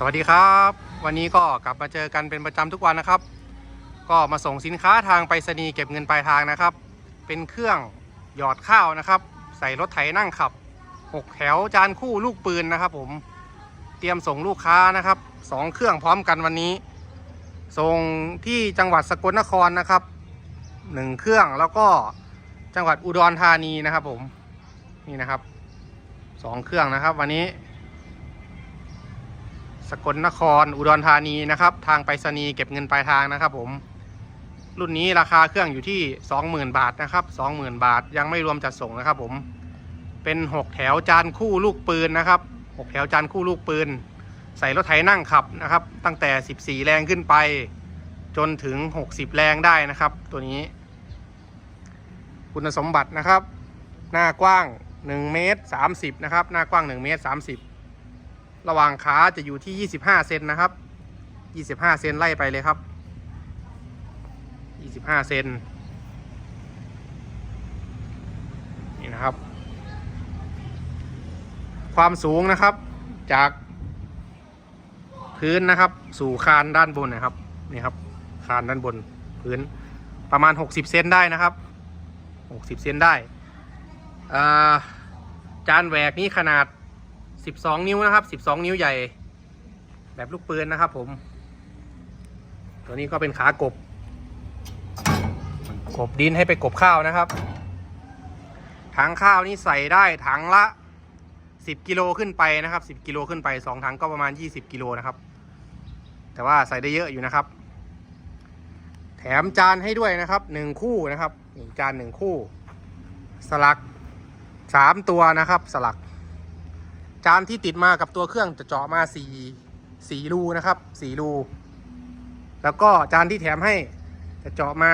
สวัสดีครับ วันนี้ก็กลับมาเจอกันเป็นประจำทุกวันนะครับ ก็มาส่งสินค้าทางไปรษณีย์เก็บเงินปลายทางนะครับ เป็นเครื่องหยอดข้าวนะครับ ใส่รถไถนั่งขับ6แถวจานคู่ลูกปืนนะครับ ผมเตรียมส่งลูกค้านะครับสองเครื่องพร้อมกันวันนี้ ส่งที่จังหวัดสกลนครนะครับหนึ่งเครื่องแล้วก็จังหวัดอุดรธานีนะครับ ผมนี่นะครับสองเครื่องนะครับ วันนี้ สกลนคร อุดรธานีนะครับ ทางไปรษณีย์เก็บเงินปลายทางนะครับ ผม รุ่นนี้ราคาเครื่องอยู่ที่ 20,000 บาทนะครับ 20,000 บาทยังไม่รวมจัดส่งนะครับ ผม เป็น 6 แถวจานคู่ลูกปืนนะครับ 6 แถวจานคู่ลูกปืน ใส่รถไถนั่งขับนะครับ ตั้งแต่ 14 แรงขึ้นไป จนถึง 60 แรงได้นะครับ ตัวนี้ คุณสมบัตินะครับ หน้ากว้าง 1 เมตร 30 นะครับ หน้ากว้าง 1 เมตร 30 ระหว่างขาจะอยู่ที่ 25 เซนนะครับ 25 เซนไล่ไปเลยครับ 25 เซนนี่นะครับ ความสูงนะครับจากพื้นนะครับ สู่คานด้านบนนะครับนี่ครับ คานด้านบนพื้นประมาณ 60 เซนได้นะครับ 60 เซนได้จานแหวกนี้ขนาด 12 นิ้วนะครับ 12 นิ้วใหญ่ แบบลูกปืนนะครับผม ตัวนี้ก็เป็นขากบ กบดินให้ไปกบข้าวนะครับ ถังข้าวนี่ใส่ได้ถังละ 10 กิโลขึ้นไปนะครับ 10 กิโลขึ้นไป2ถังก็ประมาณ 20 กิโลนะครับ แต่ว่าใส่ได้เยอะอยู่นะครับ แถมจานให้ด้วยนะครับ 1 คู่นะครับหนึ่งจาน1คู่ สลัก 3 ตัวนะครับ สลัก จานที่ติดมากับตัวเครื่องจะเจาะมาสี่สี่รูนะครับสี่รู แล้วก็จานที่แถมให้จะเจาะมา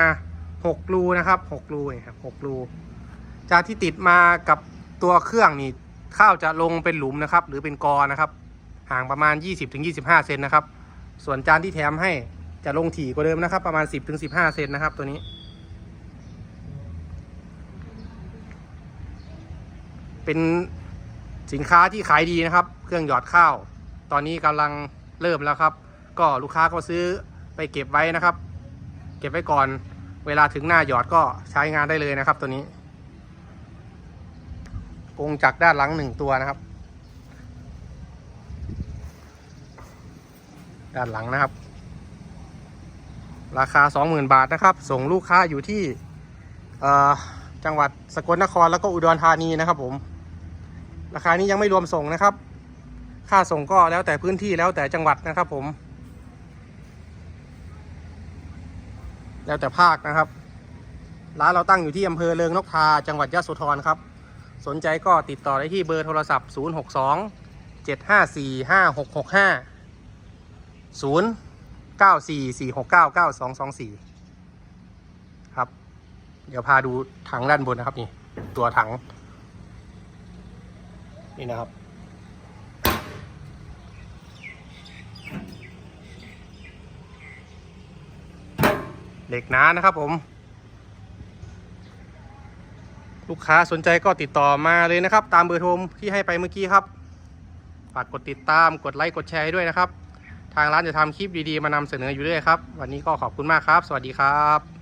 หกรูนะครับหกรูนี่ครับหกรู จานที่ติดมากับตัวเครื่องนี่ข้าวจะลงเป็นหลุมนะครับ หรือเป็นกอนะครับ ห่างประมาณ 20-25 เซนนะครับ ส่วนจานที่แถมให้จะลงถี่กว่าเดิมนะครับ ประมาณ 10-15 เซนนะครับ ตัวนี้ เป็น สินค้าที่ขายดีนะครับ เครื่องหยอดข้าว ตอนนี้กำลังเริ่มแล้วครับ ก็ลูกค้าก็ซื้อไปเก็บไว้นะครับ เก็บไว้ก่อน เวลาถึงหน้าหยอดก็ใช้งานได้เลยนะครับ ตัวนี้กงจักรด้านหลังหนึ่งตัวนะครับ ด้านหลังนะครับ ราคา 20,000 บาทนะครับ ส่งลูกค้าอยู่ที่จังหวัดสกลนครแล้วก็อุดรธานีนะครับผม ราคานี้ยังไม่รวมส่งนะครับ ค่าส่งก็แล้วแต่พื้นที่แล้วแต่จังหวัดนะครับผม แล้วแต่ภาคนะครับ ร้านเราตั้งอยู่ที่อำเภอเริงนกทา จังหวัดยะโสธรครับ สนใจก็ติดต่อได้ที่เบอร์โทรศัพท์ 062 754 5665 0 94 469 9224 ครับ เดี๋ยวพาดูถังด้านบนนะครับนี่ ตัวถัง นี่นะครับ เหล็กหนานะครับผม ลูกค้าสนใจก็ติดต่อมาเลยนะครับ ตามเบอร์โทรที่ให้ไปเมื่อกี้ครับฝากกดติดตามกดไลค์กดแชร์ด้วยนะครับ ทางร้านจะทำคลิปดีๆ มานำเสนออยู่เรื่อยครับ วันนี้ก็ขอบคุณมากครับ สวัสดีครับ